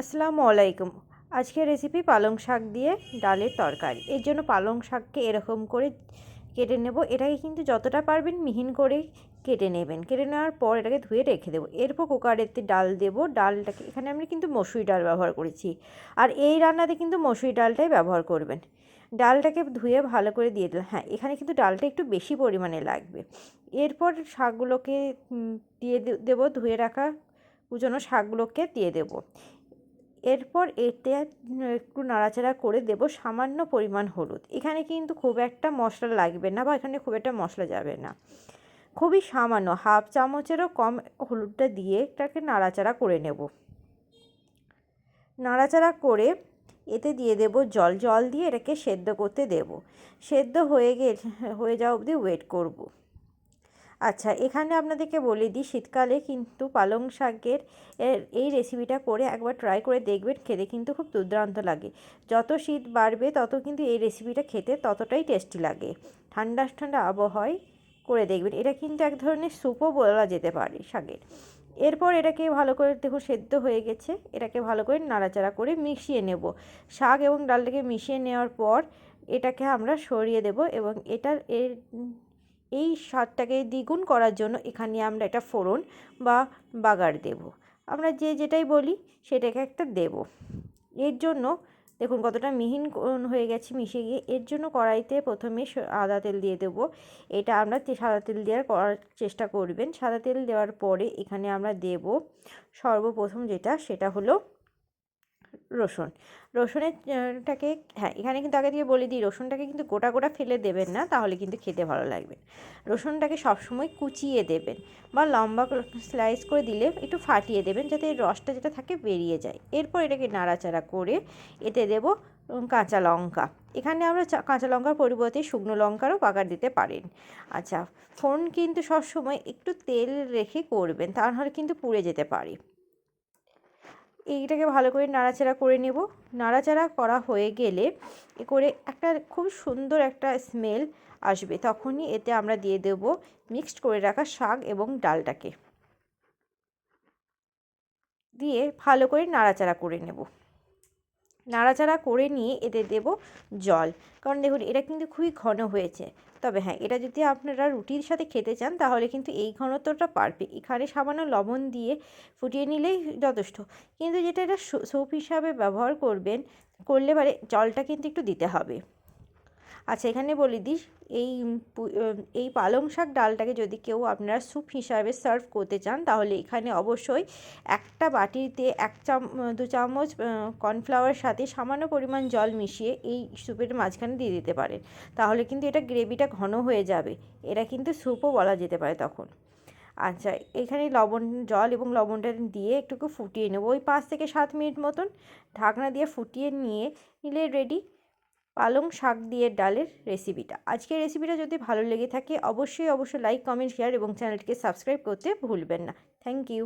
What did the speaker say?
আসসালামু আলাইকুম। আজকের রেসিপি পালং শাক দিয়ে ডালের তরকারি। এর জন্য পালং শাককে এরকম করে কেটে নেব। এটাকে কিন্তু যতটা পারবেন মিহিন করে কেটে নেবেন। কেটে নেওয়ার পর এটাকে ধুয়ে রেখে দেবো। এরপর কুকারেতে ডাল দেবো। ডালটাকে এখানে আমি কিন্তু মসুরি ডাল ব্যবহার করেছি। আর এই রান্নাতে কিন্তু মসুরি ডালটাই ব্যবহার করবেন। ডালটাকে ধুয়ে ভালো করে দিয়ে দিলাম। হ্যাঁ এখানে কিন্তু ডালটা একটু বেশি পরিমাণে লাগবে। এরপর শাকগুলোকে দিয়ে দেবো। ধুয়ে রাখা কুচনো শাকগুলোকে দিয়ে দেবো। এরপর এতে একটু নাড়াচাড়া করে দেব সামান্য পরিমাণ হলুদ। এখানে কিন্তু খুব একটা মশলা লাগবে না বা এখানে খুব একটা মশলা যাবে না। খুবই সামান্য হাফ চামচেরও কম হলুদটা দিয়ে এটাকে নাড়াচাড়া করে নেব। নাড়াচাড়া করে এতে দিয়ে দেব জল। জল দিয়ে এটাকে সেদ্ধ করতে দেব। সেদ্ধ হয়ে গে হয়ে যাওয়া অবধি ওয়েট করব। আচ্ছা এখানে আপনাদেরকে বলে দিই, শীতকালে কিন্তু পালং শাকের এই রেসিপিটা করে একবার ট্রাই করে দেখবেন, খেতে কিন্তু খুব দুর্দান্ত লাগে। যত শীত বাড়বে, তত কিন্তু এই রেসিপিটা খেতে ততটাই টেস্টি লাগে। ঠান্ডা ঠান্ডা আবহাওয়ায় করে দেখবেন, এটা কিন্তু এক ধরনের স্যুপও বলা যেতে পারে শাকের। এরপর এটাকে ভালো করে দেখুন, সেদ্ধ হয়ে গেছে, এটাকে ভালো করে নাড়াচাড়া করে মিশিয়ে নেব। শাক এবং ডালটাকে মিশিয়ে নেওয়ার পর এটাকে আমরা সরিয়ে দেব এবং এটার এর এই স্বাদটাকে দ্বিগুণ করার জন্য এখানে আমরা একটা ফোড়ন বা বাগার দেব। আমরা যে যেটাই বলি সেটাকে একটা দেব। এর জন্য দেখুন কতটা মিহিন হয়ে গেছে মিশে গিয়ে। এর জন্য কড়াইতে প্রথমে আদা তেল দিয়ে দেবো। এটা আমরা সাদা তেল দেওয়ার করার চেষ্টা করবেন। সাদা তেল দেওয়ার পরে এখানে আমরা দেব সর্বপ্রথম যেটা সেটা হলো রসুন। রসুনেরটাকে হ্যাঁ এখানে কিন্তু আগে দিয়ে বলে দিই, রসুনটাকে কিন্তু গোটা গোটা ফেলে দেবেন না, তাহলে কিন্তু খেতে ভালো লাগবে। রসুনটাকে সবসময় কুচিয়ে দেবেন বা লম্বা স্লাইস করে দিলে একটু ফাটিয়ে দেবেন, যাতে রসটা যেটা থাকে বেরিয়ে যায়। এরপর এটাকে নাড়াচাড়া করে এতে দেব কাঁচা লঙ্কা। এখানে আমরা কাঁচা লঙ্কার পরিবর্তে শুকনো লঙ্কারও পাকার দিতে পারেন। আচ্ছা ফোন কিন্তু সবসময় একটু তেল রেখে করবেন, তা তাহলে কিন্তু পুড়ে যেতে পারে। এইটাকে ভালো করে নাড়াচাড়া করে নেব। নাড়াচাড়া করা হয়ে গেলে এ করে একটা খুব সুন্দর একটা স্মেল আসবে। তখনই এতে আমরা দিয়ে দেব মিক্সড করে রাখা শাক এবং ডালটাকে। দিয়ে ভালো করে নাড়াচাড়া করে নেব। নাড়াচাড়া করে নিয়ে এতে দেব জল। কারণ দেখুন, এটা কিন্তু খুবই ঘন হয়েছে। তবে হ্যাঁ এটা যদি আপনারা রুটির সাথে খেতে চান, তাহলে কিন্তু এই ঘনত্বটা পারবে এখানে সামান্য লবণ দিয়ে ফুটিয়ে নিলেই যথেষ্ট। কিন্তু যেটা এটা সোপ হিসাবে ব্যবহার করবেন, করলে পারে জলটা কিন্তু একটু দিতে হবে। আচ্ছা এখানে বলে দিস, এই এই পালং শাক ডালটাকে যদি কেউ আপনারা স্যুপ হিসাবে সার্ভ করতে চান, তাহলে এখানে অবশ্যই একটা বাটিতে এক চাম, দু চামচ কর্নফ্লাওয়ারের সাথে সামান্য পরিমাণ জল মিশিয়ে এই স্যুপের মাঝখানে দিয়ে দিতে পারেন। তাহলে কিন্তু এটা গ্রেভিটা ঘন হয়ে যাবে। এটা কিন্তু স্যুপও বলা যেতে পারে তখন। আচ্ছা এখানে লবণ, জল এবং লবণটা দিয়ে একটুকু ফুটিয়ে নেব। ওই পাঁচ থেকে সাত মিনিট মতন ঢাকনা দিয়ে ফুটিয়ে নিয়ে নিলে রেডি পালং শাক দিয়ে ডালের রেসিপিটা। আজকের রেসিপিটা যদি ভালো লেগে থাকে, অবশ্যই অবশ্যই লাইক কমেন্ট শেয়ার এবং চ্যানেলটিকে সাবস্ক্রাইব করতে ভুলবেন না। Thank you